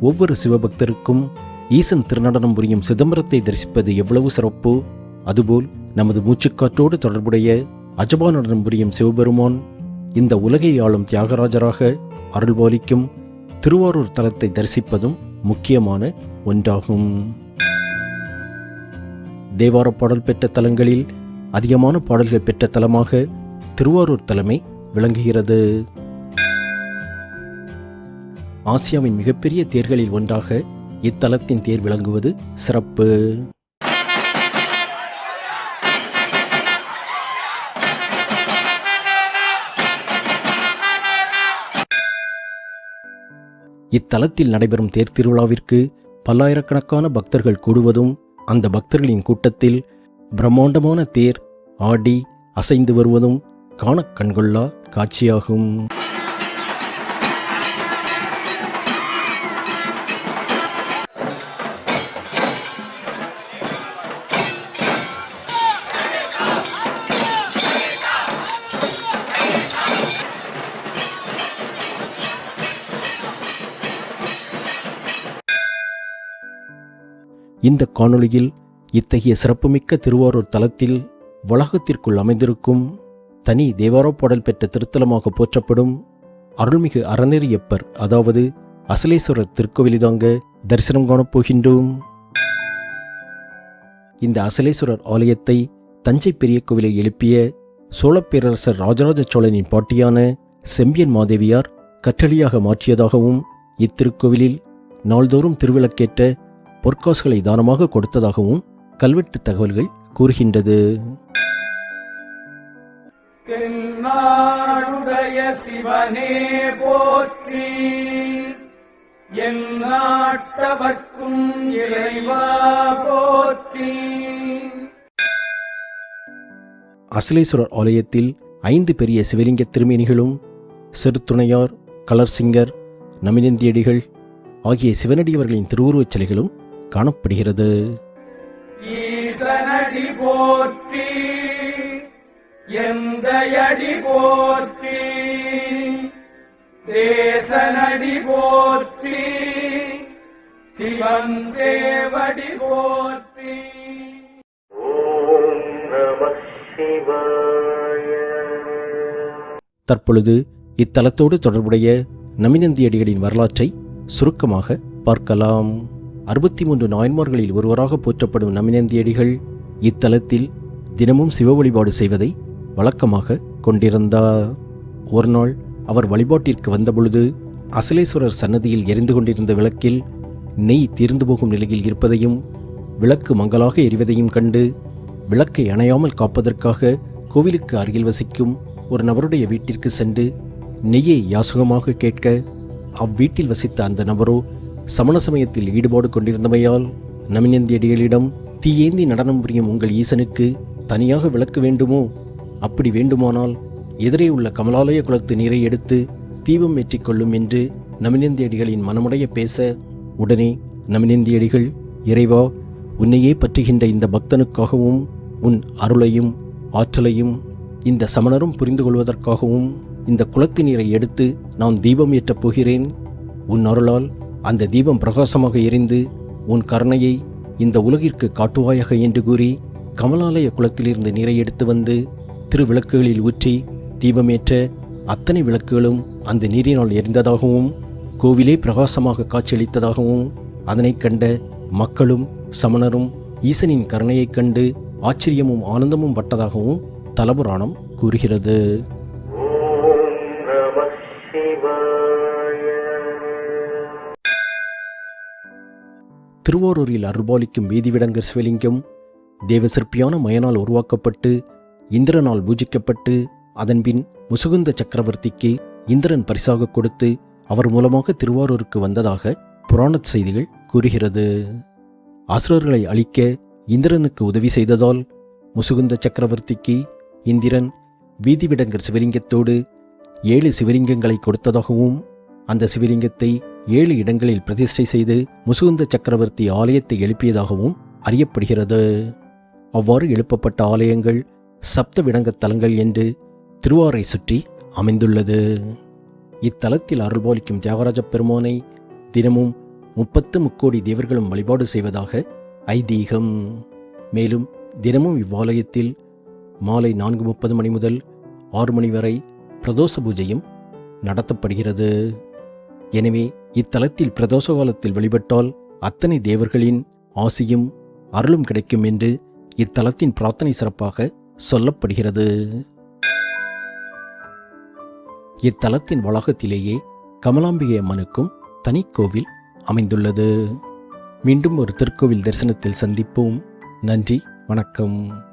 ஒவ்வொரு சிவபக்தருக்கும் ஈசன் திருநடனம் புரியும் சிதம்பரத்தை தரிசிப்பது எவ்வளவு சிறப்பு? அதுபோல் நமது மூச்சுக்காற்றோடு தொடர்புடைய அஜபா நடனம் புரியும் சிவபெருமான் இந்த உலகை ஆளும் தியாகராஜராக அருள்பாலிக்கும் திருவாரூர் தலத்தை தரிசிப்பதும் முக்கியமான ஒன்றாகும். தேவார பாடல் பெற்ற தலங்களில் அதிகமான பாடல்கள் பெற்ற தலமாக திருவாரூர் தலைமை விளங்குகிறது. ஆசியாவின் மிகப்பெரிய தேர்களில் ஒன்றாக இத்தலத்தின் தேர் விளங்குவது சிறப்பு. இத்தலத்தில் நடைபெறும் தேர் திருவிழாவிற்கு பல்லாயிரக்கணக்கான பக்தர்கள் கூடுவதும் அந்த பக்தர்களின் கூட்டத்தில் பிரம்மாண்டமான தேர் ஆடி அசைந்து வருவதும் காண கண்கொள்ளா காட்சியாகும். இந்த காணொளியில் இத்தகைய சிறப்புமிக்க திருவாரூர் தலத்தில் வளாகத்திற்குள் அமைந்திருக்கும் தனி தேவாரப் பாடல் பெற்ற திருத்தலமாக போற்றப்படும் அருள்மிகு அறநெறியப்பர் அதாவது அசலேஸ்வரர் திருக்கோவிலிதாங்க தரிசனம் காணப்போகின்றோம் இந்த அசலேஸ்வரர் ஆலயத்தை தஞ்சை பெரிய கோவிலை எழுப்பிய சோழப்பேரரசர் ராஜராஜ சோழனின் பாட்டியான செம்பியன் மாதேவியார் கற்றளியாக மாற்றியதாகவும் இத்திருக்கோவிலில் நாள்தோறும் திருவிளக்கேற்ற பொற்காசுகளை தானமாக கொடுத்ததாகவும் கல்வெட்டு தகவல்கள் கூறுகின்றது. தென்னாடுடைய சிவனே போற்றி என் நாட்டவர்க்கும் இறைவா போற்றி. அசலேஸ்வரர் ஆலயத்தில் ஐந்து பெரிய சிவலிங்க திருமேனிகளும் சிறுத்துணையார் கலர்சிங்கர் நமினந்தியடிகள் ஆகிய சிவனடியவர்களின் திருவுருவச் சிலைகளும் காணப்படுகிறது. ஈசனடி போற்றி எந்தையடி போற்றி தேசனடி போற்றி சிவன் தேவடி போற்றி. தற்பொழுது இத்தலத்தோடு தொடர்புடைய நமினந்தியடிகளின் வரலாற்றை சுருக்கமாக பார்க்கலாம். அறுபத்தி மூன்று நாயன்மார்களில் ஒருவராக போற்றப்படும் நமினந்தியடிகள் இத்தலத்தில் தினமும் சிவ வழிபாடு செய்வதை வழக்கமாக கொண்டிருந்தார். ஒரு நாள் அவர் வழிபாட்டிற்கு வந்தபொழுது அசலேஸ்வரர் சன்னதியில் எரிந்து கொண்டிருந்த விளக்கில் நெய் தீர்ந்து போகும் நிலையில் இருப்பதையும் விளக்கு மங்கலாக எரிவதையும் கண்டு விளக்கை அணையாமல் காப்பதற்காக கோவிலுக்கு அருகில் வசிக்கும் ஒரு நபருடைய வீட்டிற்கு சென்று நெய்யை யாசகமாக கேட்க அவ்வீட்டில் வசித்த அந்த நபரோ சமண சமயத்தில் ஈடுபாடு கொண்டிருந்தமையால் நமினந்தியடிகளிடம் தீயேந்தி நடனம் புரியும் உங்கள் ஈசனுக்கு தனியாக விளக்கு வேண்டுமோ? அப்படி வேண்டுமானால் எதிரே உள்ள கமலாலய குளத்து நீரை எடுத்து தீபம் ஏற்றிக்கொள்ளும் என்று நமினந்தியடிகளின் மனமுடைய பேச உடனே நமினந்தியடிகள் இறைவா உன்னையே பற்றுகின்ற இந்த பக்தனுக்காகவும் உன் அருளையும் ஆற்றலையும் இந்த சமணரும் புரிந்து கொள்வதற்காகவும் இந்த குளத்து நீரை எடுத்து நான் தீபம் ஏற்றப் போகிறேன். உன் அருளால் அந்த தீபம் பிரகாசமாக எரிந்து உன் கருணையை இந்த உலகிற்கு காட்டுவாயாக என்று கூறி கமலாலய குளத்திலிருந்து நீரை எடுத்து வந்து திருவிளக்குகளில் ஊற்றி தீபமேற்ற அத்தனை விளக்குகளும் அந்த நீரினால் எரிந்ததாகவும் கோவிலே பிரகாசமாக காட்சியளித்ததாகவும் அதனைக் கண்ட மக்களும் சமணரும் ஈசனின் கருணையைக் கண்டு ஆச்சரியமும் ஆனந்தமும் பட்டதாகவும் தலபுராணம் கூறுகிறது. திருவாரூரில் அருள்பாலிக்கும் வீதிவிடங்கர் சிவலிங்கம் தேவசிற்பியான மயனால் உருவாக்கப்பட்டு இந்திரனால் பூஜிக்கப்பட்டு அதன்பின் முசுகுந்த சக்கரவர்த்திக்கு இந்திரன் பரிசாக கொடுத்து அவர் மூலமாக திருவாரூருக்கு வந்ததாக புராணச் செய்திகள் கூறுகிறது. அசுரர்களை அழிக்க இந்திரனுக்கு உதவி செய்ததால் முசுகுந்த சக்கரவர்த்திக்கு இந்திரன் வீதிவிடங்கர் சிவலிங்கத்தோடு ஏழு சிவலிங்கங்களை கொடுத்ததாகவும் அந்த சிவலிங்கத்தை ஏழு இடங்களில் பிரதிஷ்டை செய்து முசுகுந்த சக்கரவர்த்தி ஆலயத்தை எழுப்பியதாகவும் அறியப்படுகிறது. அவ்வாறு எழுப்பப்பட்ட ஆலயங்கள் சப்தவிடங்கத் தலங்கள் என்று திருவாரை சுற்றி அமைந்துள்ளது. இத்தலத்தில் அருள்பாலிக்கும் தியாகராஜ பெருமானை தினமும் முப்பத்து முக்கோடி தேவர்களும் வழிபாடு செய்வதாக ஐதீகம். மேலும் தினமும் இவ்வாலயத்தில் மாலை நான்கு முப்பது மணி முதல் ஆறு மணி வரை பிரதோஷ பூஜையும் நடத்தப்படுகிறது. எனவே இத்தலத்தில் பிரதோஷ காலத்தில் வழிபட்டால் அத்தனை தேவர்களின் ஆசியும் அருளும் கிடைக்கும் என்று இத்தலத்தின் பிரார்த்தனை சிறப்பாக சொல்லப்படுகிறது. இத்தலத்தின் வளாகத்திலேயே கமலாம்பிகை அம்மனுக்கும் தனி கோவில் அமைந்துள்ளது. மீண்டும் ஒரு திருக்கோவில் தரிசனத்தில் சந்திப்போம். நன்றி வணக்கம்.